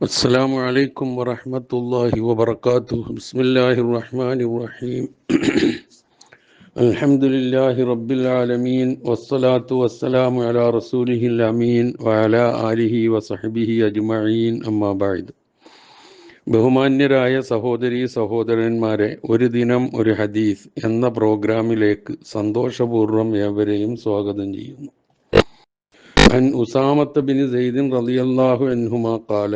السلام عليكم ورحمة الله وبركاته بسم الله الرحمن الرحيم الحمد لله رب العالمين والصلاة والسلام على رسوله الأمين وعلى آله وصحبه أجمعين أما بعد ബഹുമാന്യരായ സഹോദരി സഹോദരന്മാരെ ഒരു ദിനം ഒരു ഹദീസ് എന്ന പ്രോഗ്രാമിലേക്ക് സന്തോഷപൂർവ്വം ഏവരെയും സ്വാഗതം ചെയ്യുന്നു عن أسامة بن زيد رضي الله عنهما قال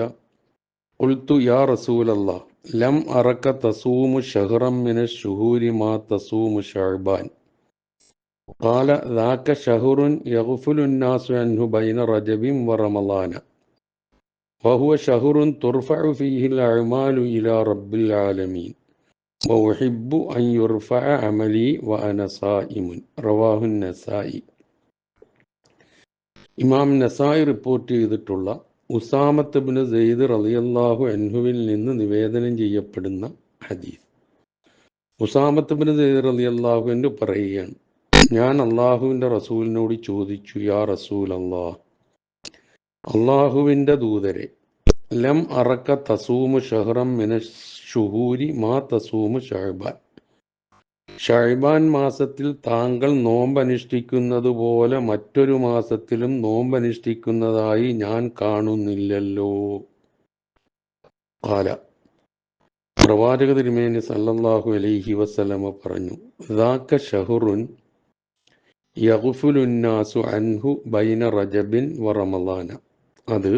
قلت يا رسول الله لم أرك تصوم شهرا من الشهور ما تصوم شعبان قال ذاك شهر يغفل الناس عنه بين رجب ورمضان وهو شهر ترفع فيه الأعمال إلى رب العالمين وأحب أن يرفع عملي وأنا صائم رواه النسائي ഇമാം നസായി റിപ്പോർട്ട് ചെയ്തിട്ടുള്ള ഉസാമത്ത് ബിൻ സെയ്ദ് റളിയല്ലാഹു അൻഹുവിൽ നിന്ന് നിവേദനം ചെയ്യപ്പെടുന്ന ഹദീസ്. ഉസാമത്ത് ബിൻ സെയ്ദ് റളിയല്ലാഹു അൻഹു പറയുകയാണ് ഞാൻ അള്ളാഹുവിന്റെ റസൂലിനോട് ചോദിച്ചു യാ റസൂൽ അള്ളാഹ് അള്ളാഹുവിന്റെ ദൂതരെ ലം അറക്ക തസൂമു ഷഹറം മിന ഷുഹൂരി മാ തസൂമു ഷഹബാൻ ഷൈബാൻ മാസത്തിൽ താങ്കൾ നോമ്പനുഷ്ഠിക്കുന്നത് പോലെ മറ്റൊരു മാസത്തിലും നോമ്പനുഷ്ഠിക്കുന്നതായി ഞാൻ കാണുന്നില്ലല്ലോ. കാല. പ്രവാചക തിരുമേനി സല്ലല്ലാഹു അലൈഹി വസല്ലമ പറഞ്ഞു ഷഹുറുൻ യഹുഫുലുന്നാസു അൻഹു ബൈന റജബിൻ വ റമളാന അത്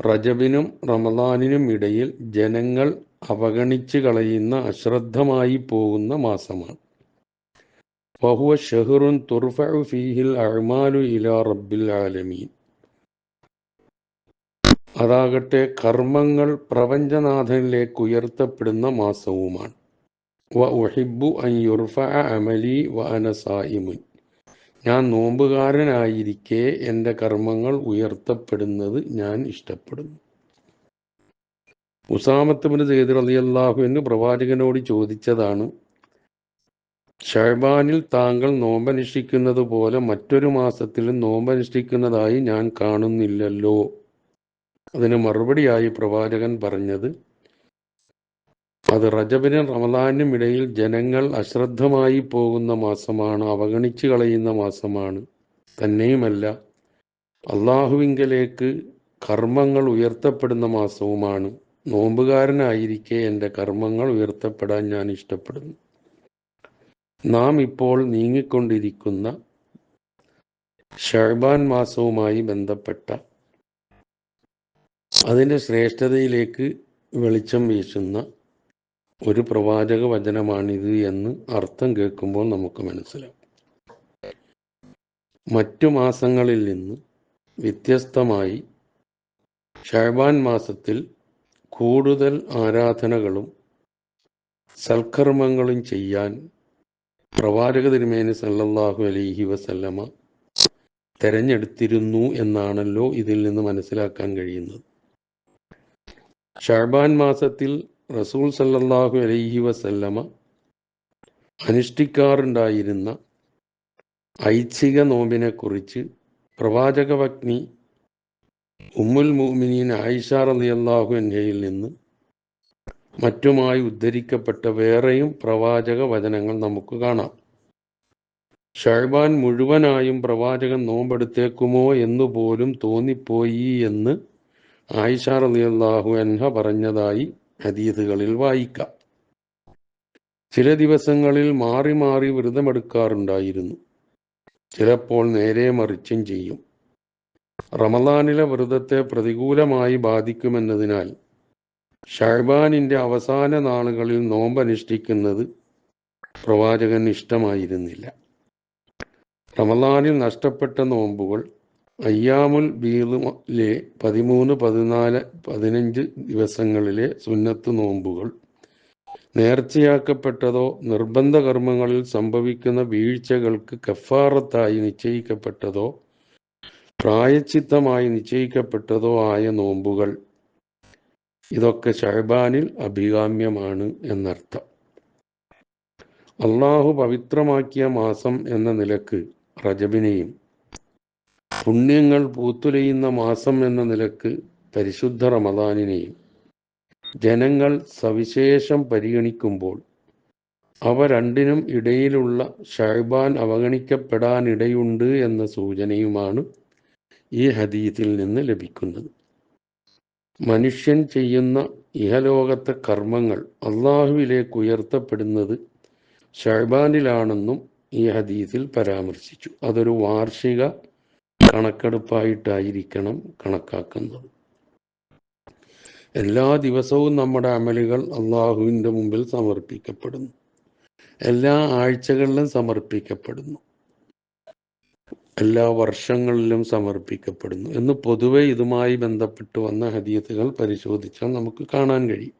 റജബിനും റമദാനിനും ഇടയിൽ ജനങ്ങൾ അവഗണിച്ച് കളയുന്ന അശ്രദ്ധമായി പോകുന്ന മാസമാണ്. ഫഹുവ ഷെഹറുൻ തുർഫഉ ഫീഹിൽ അഅ്മാലു ഇലാ റബ്ബിൽ ആലമീൻ. അതാകട്ടെ കർമ്മങ്ങൾ പ്രപഞ്ചനാഥനിലേക്ക് ഉയർത്തപ്പെടുന്ന മാസവുമാണ്. വ ഉഹിബ്ബു അൻ അമലി വ അന സായിമുൻ ഞാൻ നോമ്പുകാരനായിരിക്കെ എന്റെ കർമ്മങ്ങൾ ഉയർത്തപ്പെടുന്നത് ഞാൻ ഇഷ്ടപ്പെടുന്നു. ഉസാമത്തുബിന് സെയ്ദ് റളിയല്ലാഹുവിന് പ്രവാചകനോട് ചോദിച്ചതാണ് ഷഹബാനിൽ താങ്കൾ നോമ്പനുഷ്ഠിക്കുന്നത് പോലെ മറ്റൊരു മാസത്തിലും നോമ്പനുഷ്ഠിക്കുന്നതായി ഞാൻ കാണുന്നില്ലല്ലോ. അതിന് മറുപടിയായി പ്രവാചകൻ പറഞ്ഞത് അത് റജബിനും റമദാനും ഇടയിൽ ജനങ്ങൾ അശ്രദ്ധമായി പോകുന്ന മാസമാണ് അവഗണിച്ചു കളയുന്ന മാസമാണ്. തന്നെയുമല്ല അള്ളാഹുവിങ്കലേക്ക് കർമ്മങ്ങൾ ഉയർത്തപ്പെടുന്ന മാസവുമാണ്. നോമ്പുകാരനായിരിക്കെ എന്റെ കർമ്മങ്ങൾ ഉയർത്തപ്പെടാൻ ഞാൻ ഇഷ്ടപ്പെടുന്നു. നാം ഇപ്പോൾ നീങ്ങിക്കൊണ്ടിരിക്കുന്ന ഷഹബാൻ മാസവുമായി ബന്ധപ്പെട്ട അതിന്റെ ശ്രേഷ്ഠതയിലേക്ക് വെളിച്ചം വീശുന്ന ഒരു പ്രവാചക വചനമാണിത് എന്ന് അർത്ഥം കേൾക്കുമ്പോൾ നമുക്ക് മനസ്സിലാവും. മറ്റു മാസങ്ങളിൽ നിന്ന് വ്യത്യസ്തമായി ഷഹബാൻ മാസത്തിൽ കൂടുതൽ ആരാധനകളും സൽക്കർമ്മങ്ങളും ചെയ്യാൻ പ്രവാചക തിരുമേനി സല്ലല്ലാഹു അലൈഹി വസല്ലമ തെരഞ്ഞെടുത്തിരുന്നു എന്നാണല്ലോ ഇതിൽ നിന്ന് മനസ്സിലാക്കാൻ കഴിയുന്നത്. ഷാബാൻ മാസത്തിൽ റസൂൽ സല്ലല്ലാഹു അലൈഹി വസല്ലമ അനുഷ്ഠിക്കാറുണ്ടായിരുന്ന ഐച്ഛിക നോമ്പിനെക്കുറിച്ച് പ്രവാചകവഗ്നി ഉമ്മുൽ മുഅ്മിനീൻ ആയിഷ റളിയല്ലാഹു അൻഹയിൽ നിന്ന് മറ്റുമായി ഉദ്ധരിക്കപ്പെട്ട വേറെയും പ്രവാചക വചനങ്ങൾ നമുക്ക് കാണാം. ഷഹബാൻ മുഴുവനായും പ്രവാചകൻ നോമ്പെടുത്തേക്കുമോ എന്ന് പോലും തോന്നിപ്പോയി എന്ന് ആയിഷ റളിയല്ലാഹു അൻഹ പറഞ്ഞതായി ഹദീസുകളിൽ വായിക്കാം. ചില ദിവസങ്ങളിൽ മാറി മാറി വ്രതമെടുക്കാറുണ്ടായിരുന്നു. ചിലപ്പോൾ നേരെ മറിച്ചും ചെയ്യും. റമദാനിലെ വ്രതത്തെ പ്രതികൂലമായി ബാധിക്കുമെന്നതിനാൽ ഷഹബാനിന്റെ അവസാന നാളുകളിൽ നോമ്പനുഷ്ഠിക്കുന്നത് പ്രവാചകൻ ഇഷ്ടമായിരുന്നില്ല. റമദാനിൽ നഷ്ടപ്പെട്ട നോമ്പുകൾ അയ്യാമുൽ ബീദിലെ പതിമൂന്ന് പതിനാല് പതിനഞ്ച് ദിവസങ്ങളിലെ സുന്നത്ത് നോമ്പുകൾ നേർച്ചയാക്കപ്പെട്ടതോ നിർബന്ധ കർമ്മങ്ങളിൽ സംഭവിക്കുന്ന വീഴ്ചകൾക്ക് കഫാറത്തായി നിശ്ചയിക്കപ്പെട്ടതോ പ്രായച്ചിത്തമായി നിശ്ചയിക്കപ്പെട്ടതോ ആയ നോമ്പുകൾ. ഇതൊക്കെ ഷഹബാനിൽ അഭികാമ്യമാണ് എന്നർത്ഥം. അള്ളാഹു പവിത്രമാക്കിയ മാസം എന്ന നിലയ്ക്ക് റജബിനെയും പുണ്യങ്ങൾ പൂത്തുലയുന്ന മാസം എന്ന നിലയ്ക്ക് പരിശുദ്ധ റമദാനിനെയും ജനങ്ങൾ സവിശേഷം പരിഗണിക്കുമ്പോൾ അവ രണ്ടിനും ഇടയിലുള്ള ഷഹബാൻ അവഗണിക്കപ്പെടാനിടയുണ്ട് എന്ന സൂചനയുമാണ് ഈ ഹദീത്തിൽ നിന്ന് ലഭിക്കുന്നത്. മനുഷ്യൻ ചെയ്യുന്ന ഇഹലോകത്തെ കർമ്മങ്ങൾ അള്ളാഹുവിലേക്ക് ഉയർത്തപ്പെടുന്നത് ഷഹബാനിലാണെന്നും ഈ ഹദീസിൽ പരാമർശിച്ചു. അതൊരു വാർഷിക കണക്കെടുപ്പായിട്ടായിരിക്കണം കണക്കാക്കുന്നത്. എല്ലാ ദിവസവും നമ്മുടെ അമലുകൾ അള്ളാഹുവിന്റെ മുമ്പിൽ സമർപ്പിക്കപ്പെടുന്നു. എല്ലാ ആഴ്ചകളിലും സമർപ്പിക്കപ്പെടുന്നു. എല്ലാ വർഷങ്ങളിലും സമർപ്പിക്കപ്പെടുന്നു. എന്ന് പൊതുവെ ഇതുമായി ബന്ധപ്പെട്ട് വന്ന ഹദീസുകൾ പരിശോധിച്ചാൽ നമുക്ക് കാണാൻ കഴിയും.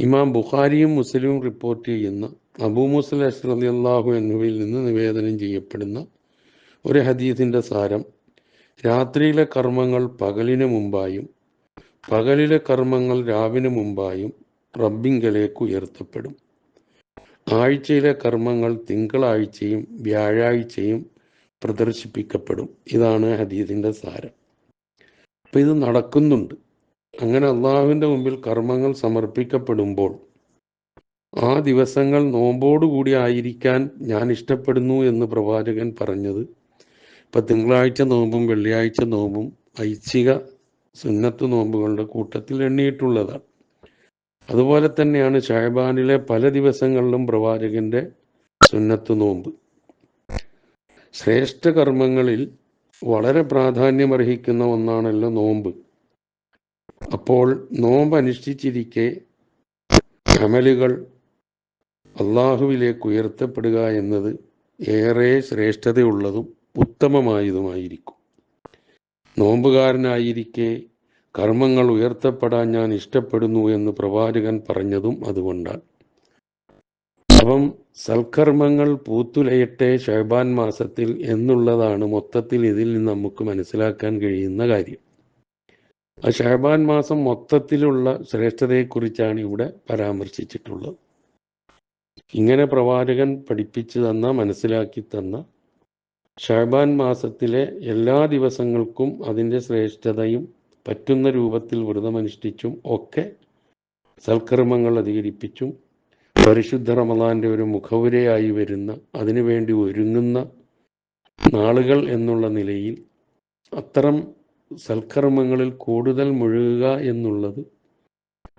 ഇമാം ബുഖാരിയും മുസ്ലിമും റിപ്പോർട്ട് ചെയ്യുന്ന അബൂ മുസ്ലിം അലി അള്ളാഹു എന്നിവയിൽ നിന്ന് നിവേദനം ചെയ്യപ്പെടുന്ന ഒരു ഹദീസിന്റെ സാരം രാത്രിയിലെ കർമ്മങ്ങൾ പകലിന് മുമ്പായും പകലിലെ കർമ്മങ്ങൾ രാവിന് മുമ്പായും റബ്ബിങ്കലേക്ക് ഉയർത്തപ്പെടും. ആഴ്ചയിലെ കർമ്മങ്ങൾ തിങ്കളാഴ്ചയും വ്യാഴാഴ്ചയും പ്രദർശിപ്പിക്കപ്പെടും. ഇതാണ് ഹദീദിന്റെ സാരം. അപ്പം ഇത് നടക്കുന്നുണ്ട്. അങ്ങനെ അള്ളാഹുവിന്റെ മുമ്പിൽ കർമ്മങ്ങൾ സമർപ്പിക്കപ്പെടുമ്പോൾ ആ ദിവസങ്ങൾ നോമ്പോടുകൂടി ആയിരിക്കാൻ ഞാൻ ഇഷ്ടപ്പെടുന്നു എന്ന് പ്രവാചകൻ പറഞ്ഞത്. ഇപ്പം തിങ്കളാഴ്ച നോമ്പും വെള്ളിയാഴ്ച നോമ്പും ഐച്ഛിക സുന്നത്ത് നോമ്പുകളുടെ കൂട്ടത്തിൽ എണ്ണിയിട്ടുള്ളതാണ്. അതുപോലെ തന്നെയാണ് ഷഹബാനിലെ പല ദിവസങ്ങളിലും പ്രവാചകന്റെ സുന്നത്ത് നോമ്പ്. ശ്രേഷ്ഠ കർമ്മങ്ങളിൽ വളരെ പ്രാധാന്യമർഹിക്കുന്ന ഒന്നാണല്ലോ നോമ്പ്. അപ്പോൾ നോമ്പ് അനുഷ്ഠിച്ചിരിക്കെ അമലുകൾ അള്ളാഹുവിലേക്ക് ഉയർത്തപ്പെടുക എന്നത് ഏറെ ശ്രേഷ്ഠതയുള്ളതും ഉത്തമമായതുമായിരിക്കും. നോമ്പുകാരനായിരിക്കെ കർമ്മങ്ങൾ ഉയർത്തപ്പെടാൻ ഞാൻ ഇഷ്ടപ്പെടുന്നു എന്ന് പ്രവാചകൻ പറഞ്ഞതും അതുകൊണ്ടാണ്. അപ്പം സൽക്കർമ്മങ്ങൾ പൂത്തുലയട്ടെ ഷഹബാൻ മാസത്തിൽ എന്നുള്ളതാണ് മൊത്തത്തിൽ ഇതിൽ നിന്ന് നമുക്ക് മനസ്സിലാക്കാൻ കഴിയുന്ന കാര്യം. ആ ഷഹബാൻ മാസം മൊത്തത്തിലുള്ള ശ്രേഷ്ഠതയെക്കുറിച്ചാണ് ഇവിടെ പരാമർശിച്ചിട്ടുള്ളത്. ഇങ്ങനെ പ്രവാചകൻ പഠിപ്പിച്ചു തന്ന മനസ്സിലാക്കി തന്ന ഷഹബാൻ മാസത്തിലെ എല്ലാ ദിവസങ്ങൾക്കും അതിന്റെ ശ്രേഷ്ഠതയും പറ്റുന്ന രൂപത്തിൽ വ്രതമനുഷ്ഠിച്ചും ഒക്കെ സൽക്കർമ്മങ്ങൾ അധികരിപ്പിച്ചും പരിശുദ്ധ റമദാന്റെ ഒരു മുഖവുരയായി വരുന്ന അതിനുവേണ്ടി ഒരുങ്ങുന്ന നാളുകൾ എന്നുള്ള നിലയിൽ അത്തരം സൽക്കർമ്മങ്ങളിൽ കൂടുതൽ മുഴുകുക എന്നുള്ളത്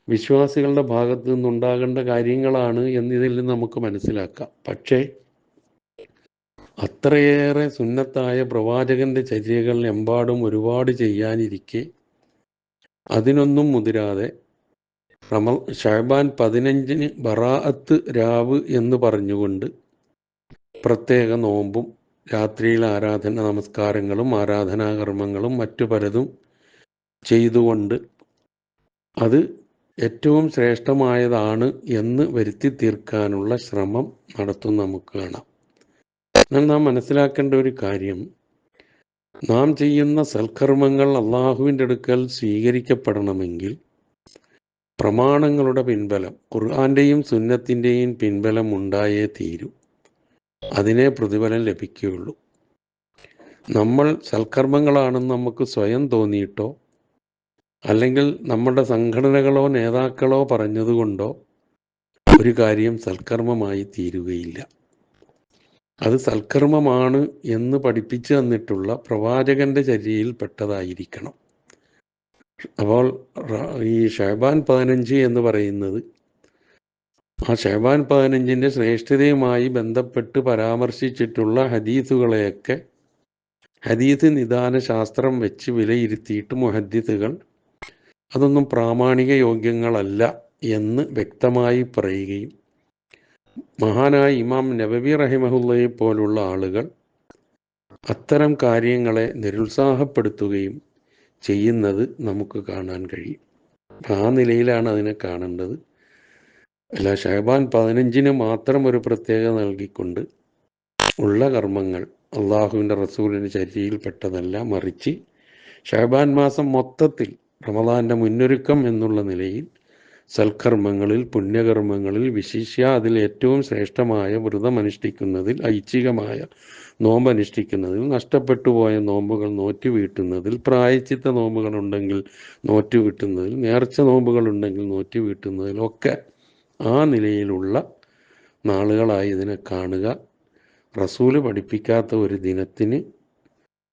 വിശ്വാസികളുടെ ഭാഗത്തു നിന്നുണ്ടാകേണ്ട കാര്യങ്ങളാണ് എന്നിതിൽ നിന്ന് നമുക്ക് മനസ്സിലാക്കാം. പക്ഷേ അത്രയേറെ സുന്നത്തായ പ്രവാചകന്റെ ചര്യകൾ എമ്പാടും ഒരുപാട് ചെയ്യാനിരിക്കെ അതിനൊന്നും മുതിരാതെ റമ ഷഹബാൻ പതിനഞ്ചിന് ബറാഅത്ത് രാവ് എന്ന് പറഞ്ഞുകൊണ്ട് പ്രത്യേക നോമ്പും രാത്രിയിൽ ആരാധന നമസ്കാരങ്ങളും ആരാധനാകർമ്മങ്ങളും മറ്റു പലതും ചെയ്തുകൊണ്ട് അത് ഏറ്റവും ശ്രേഷ്ഠമായതാണ് എന്ന് വരുത്തി തീർക്കാനുള്ള ശ്രമം നടത്തും നമുക്ക് കാണാം. എന്നാൽ നാം മനസ്സിലാക്കേണ്ട ഒരു കാര്യം നാം ചെയ്യുന്ന സൽക്കർമ്മങ്ങൾ അള്ളാഹുവിന്റെ അടുക്കൽ സ്വീകരിക്കപ്പെടണമെങ്കിൽ പ്രമാണങ്ങളുടെ പിൻബലം ഖുർആാന്റെയും സുന്നത്തിന്റെയും പിൻബലം ഉണ്ടായേ തീരൂ. അതിനെ പ്രതിഫലം ലഭിക്കുകയുള്ളൂ. നമ്മൾ സൽക്കർമ്മങ്ങളാണെന്ന് നമുക്ക് സ്വയം തോന്നിയിട്ടോ അല്ലെങ്കിൽ നമ്മുടെ സംഘടനകളോ നേതാക്കളോ പറഞ്ഞതുകൊണ്ടോ ഒരു കാര്യം സൽക്കർമ്മമായി തീരുകയില്ല. അത് സൽക്കർമ്മമാണ് എന്ന് പഠിപ്പിച്ചു തന്നിട്ടുള്ള പ്രവാചകന്റെ ചര്യയിൽ പെട്ടതായിരിക്കണം. അപ്പോൾ ഈ ഷഹബാൻ പതിനഞ്ച് എന്ന് പറയുന്നത് ആ ഷഹബാൻ പതിനഞ്ചിന്റെ ശ്രേഷ്ഠതയുമായി ബന്ധപ്പെട്ട് പരാമർശിച്ചിട്ടുള്ള ഹദീസുകളെയൊക്കെ ഹദീസ് നിദാന ശാസ്ത്രം വെച്ച് വിലയിരുത്തിയിട്ട് മുഹദ്ദീസുകൾ അതൊന്നും പ്രാമാണിക യോഗ്യങ്ങളല്ല എന്ന് വ്യക്തമായി പറയുകയും മഹാനായ ഇമാം നബവി റഹിമഹുല്ലയെ പോലുള്ള ആളുകൾ അത്തരം കാര്യങ്ങളെ നിരുത്സാഹപ്പെടുത്തുകയും ചെയ്യുന്നത് നമുക്ക് കാണാൻ കഴിയും. ആ നിലയിലാണ് അതിനെ കാണേണ്ടത്. അല്ല ഷഹബാൻ പതിനഞ്ചിന് മാത്രം ഒരു പ്രത്യേകത നൽകിക്കൊണ്ട് ഉള്ള കർമ്മങ്ങൾ അള്ളാഹുവിന്റെ റസൂലിന്റെ ചര്യയിൽപ്പെട്ടതല്ല മറിച്ച് ഷഹബാൻ മാസം മൊത്തത്തിൽ റമദാന്റെ മുന്നൊരുക്കം എന്നുള്ള നിലയിൽ സൽക്കർമ്മങ്ങളിൽ പുണ്യകർമ്മങ്ങളിൽ വിശിഷ്യ അതിൽ ഏറ്റവും ശ്രേഷ്ഠമായ വ്രതമനുഷ്ഠിക്കുന്നതിൽ ഐച്ഛികമായ നോമ്പ് അനുഷ്ഠിക്കുന്നതിൽ നഷ്ടപ്പെട്ടു പോയ നോമ്പുകൾ നോറ്റു വീട്ടുന്നതിൽ പ്രായച്ചിത്ത നോമ്പുകൾ ഉണ്ടെങ്കിൽ നോറ്റു വീട്ടുന്നതിൽ നേർച്ച നോമ്പുകൾ ഉണ്ടെങ്കിൽ നോറ്റു വീട്ടുന്നതിൽ ഒക്കെ ആ നിലയിലുള്ള നാളുകളായി ഇതിനെ കാണുക. റസൂൽ പഠിപ്പിക്കാത്ത ഒരു ദിനത്തിന്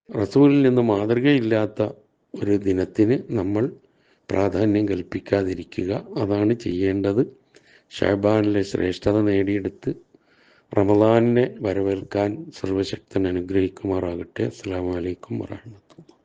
റസൂലിൽ നിന്ന് മാതൃകയില്ലാത്ത ഒരു ദിനത്തിന് നമ്മൾ പ്രാധാന്യം കൽപ്പിക്കാതിരിക്കുക. അതാണ് ചെയ്യേണ്ടത്. ഷഹബാനിലെ ശ്രേഷ്ഠത നേടിയെടുത്ത് റമദാനിനെ വരവേൽക്കാൻ സർവശക്തൻ അനുഗ്രഹിക്കുമാറാകട്ടെ. അസ്സാം വലൈക്കും വാഹമത്തുള്ള